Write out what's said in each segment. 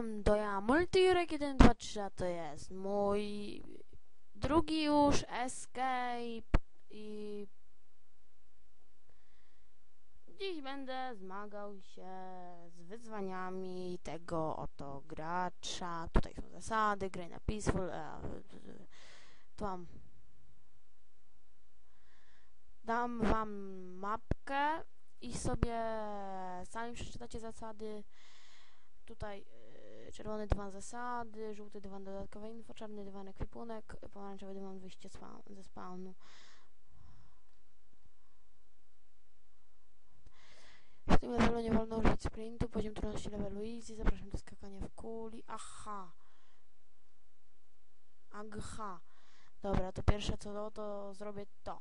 Witam, to ja, Multijurek 123, a to jest mój drugi już escape i dziś będę zmagał się z wyzwaniami tego oto gracza. Tutaj są zasady, gry na peaceful, a, tu mam dam wam mapkę i sobie sami przeczytacie zasady. Tutaj czerwony dywan zasady, żółty dywan dodatkowe info, czarny dywan ekwipunek, pomarańczowy dywan wyjście ze spawnu. W tym levelu nie wolno użyć sprintu, poziom trudności levelu easy, zapraszam do skakania w kuli. Aha. Agha. Dobra, to pierwsze co do, to zrobię to.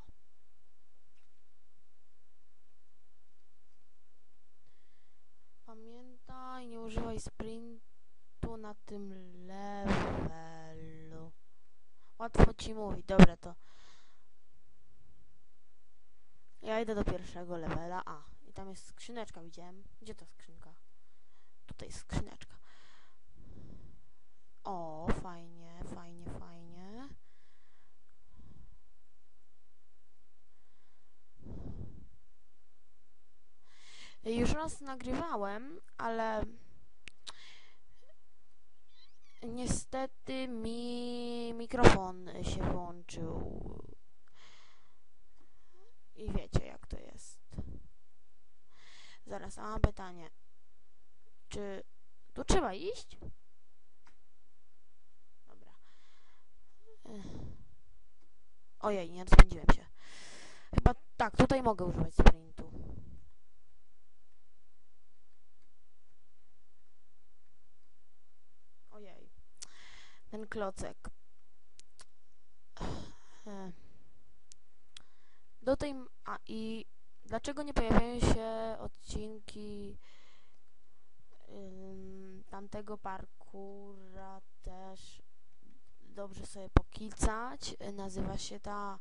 Pamiętaj, nie używaj sprintu na tym levelu. Łatwo ci mówić, dobra to. Ja idę do pierwszego levela. A, i tam jest skrzyneczka, widziałem. Gdzie ta skrzynka? Tutaj jest skrzyneczka. O, fajnie, fajnie, fajnie. Już raz nagrywałem, ale niestety mi mikrofon się włączył. I wiecie jak to jest. Zaraz, a mam pytanie. Czy tu trzeba iść? Dobra. Ojej, nie rozpędziłem się. Chyba tak, tutaj mogę używać. Ojej. Ten klocek. Do tej... A i dlaczego nie pojawiają się odcinki ym, tamtego parkura też dobrze sobie pokicać. Nazywa się ta...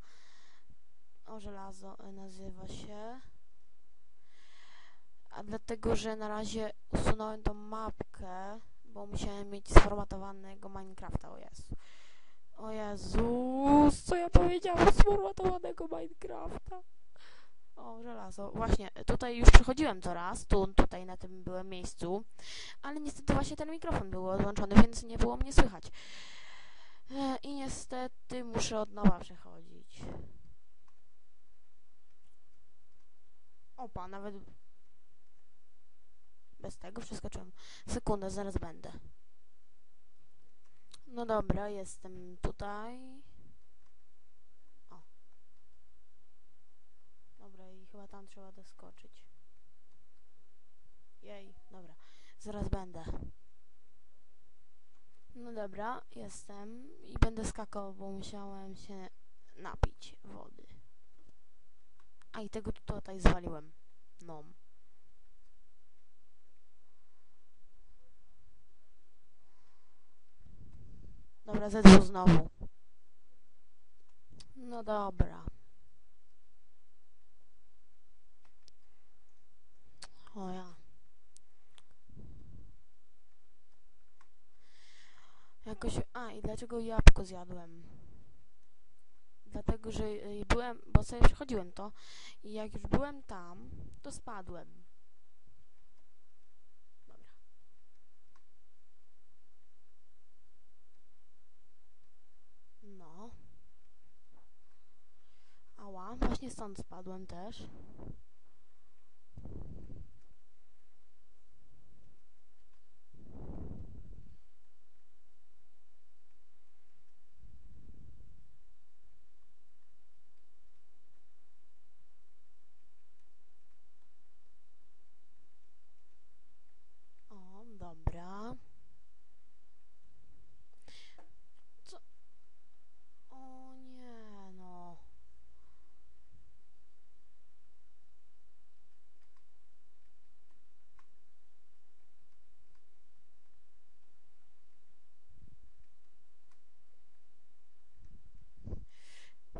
O, żelazo nazywa się. A dlatego, że na razie usunąłem tą mapkę, bo musiałem mieć sformatowanego Minecrafta, o Jezu. O Jezus, co ja powiedziałam? Sformatowanego Minecrafta. O, żelazo. Właśnie, tutaj już przechodziłem to raz, tu, tutaj na tym byłem miejscu, ale niestety właśnie ten mikrofon był odłączony, więc nie było mnie słychać. E, I niestety muszę od nowa przechodzić. Opa, nawet bez tego przeskoczyłem. Sekundę, zaraz będę. No dobra, jestem tutaj. O. Dobra, i chyba tam trzeba doskoczyć. Jej, dobra. Zaraz będę. No dobra, jestem i będę skakał, bo musiałem się napić wody. A i tego tu tutaj zwaliłem. No. Dobra, zedwu znowu. No dobra. O ja. Jakoś... A, i dlaczego jabłko zjadłem? Dlatego, że y, byłem... Bo sobie przechodziłem to i jak już byłem tam, to spadłem. Dobra. No. Ała, właśnie stąd spadłem też.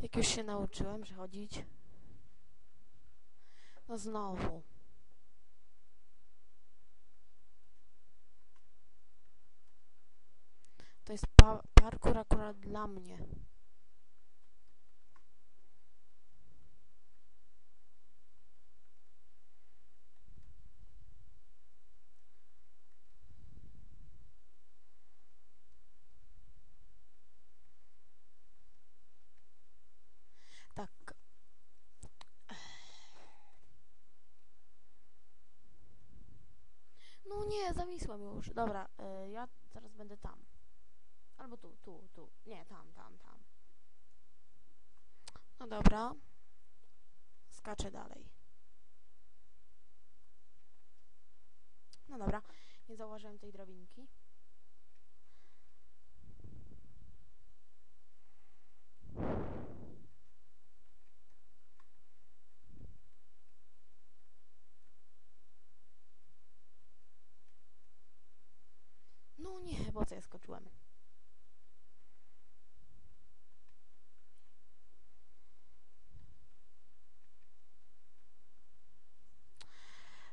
Jak już się nauczyłem przechodzić. No znowu. To jest pa parkour akurat dla mnie. Nie, zawisłem już. Dobra, y, ja teraz będę tam. Albo tu, tu, tu. Nie, tam, tam, tam. No dobra. Skaczę dalej. No dobra, nie zauważyłem tej drabinki. No nie, skoczyłem.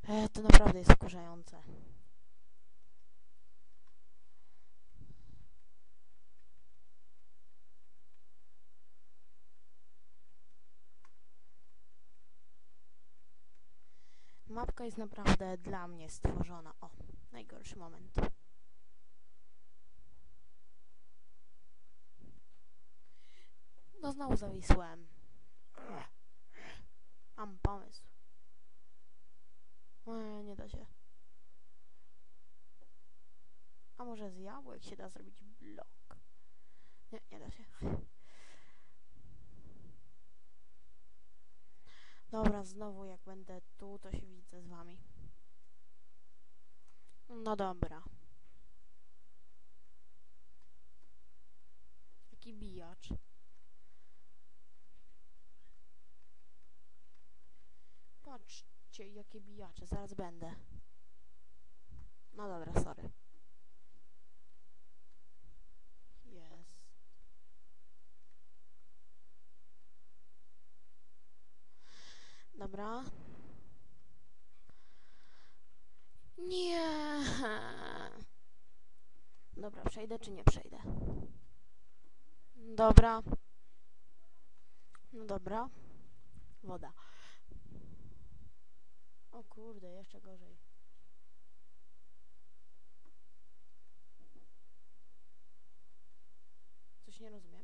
E, to naprawdę jest wkurzające. Mapka jest naprawdę dla mnie stworzona. O, najgorszy moment. No znowu zawisłem. Mam pomysł. Nie, nie da się. A może z jabłek się da zrobić blok? Nie, nie da się. Dobra, znowu jak będę tu, to się widzę z wami. No dobra. Jaki bijacz. Jakie bijacze, zaraz będę. No dobra, sorry. Jest. Dobra. Nie. Dobra, przejdę czy nie przejdę? Dobra. No dobra. Woda. O kurde, jeszcze gorzej. Coś nie rozumiem.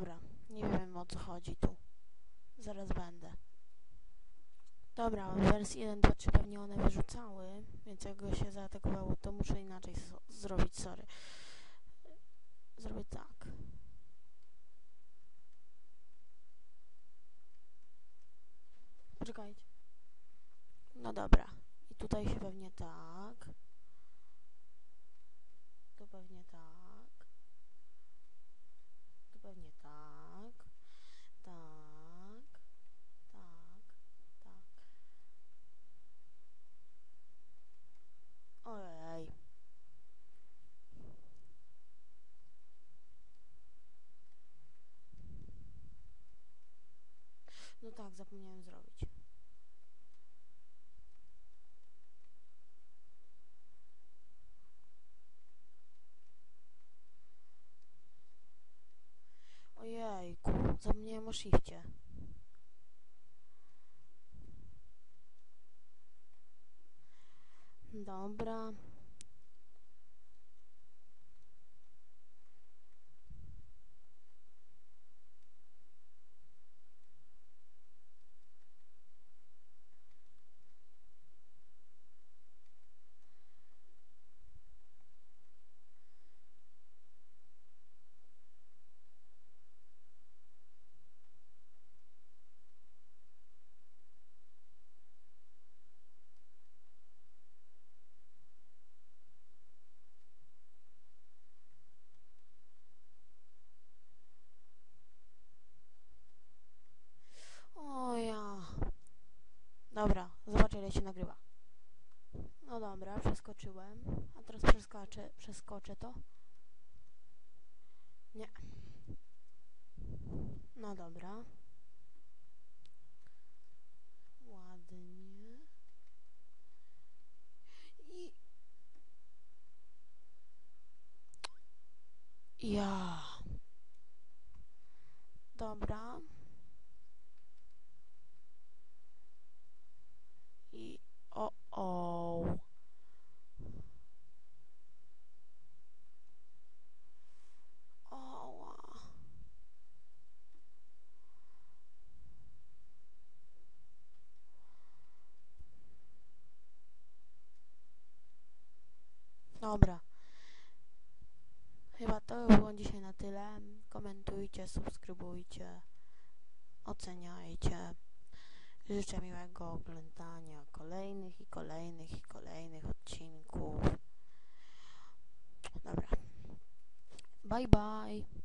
Dobra, nie wiem o co chodzi tu. Zaraz będę. Dobra, wersji 1.2.3 pewnie one wyrzucały, więc jak go się zaatakowało, to muszę inaczej so zrobić, sorry. Zrobię tak. Poczekajcie. No dobra. I tutaj się pewnie tak. Tu pewnie tak. Tu pewnie tak. Tak. Tak. Tak. Ojej. Zapomniałem zrobić. Ojejku, zapomniałem o shifcie. Dobra. Przeskoczyłem. A teraz przeskoczę, przeskoczę to. Nie. No dobra. Ładnie. I... Ja. Dobra. I... O, o. Oła. Dobra. Chyba to by było dzisiaj na tyle. Komentujcie, subskrybujcie, oceniajcie. Życzę miłego oglądania kolejnych i kolejnych i kolejnych odcinków. Dobra. Bye bye.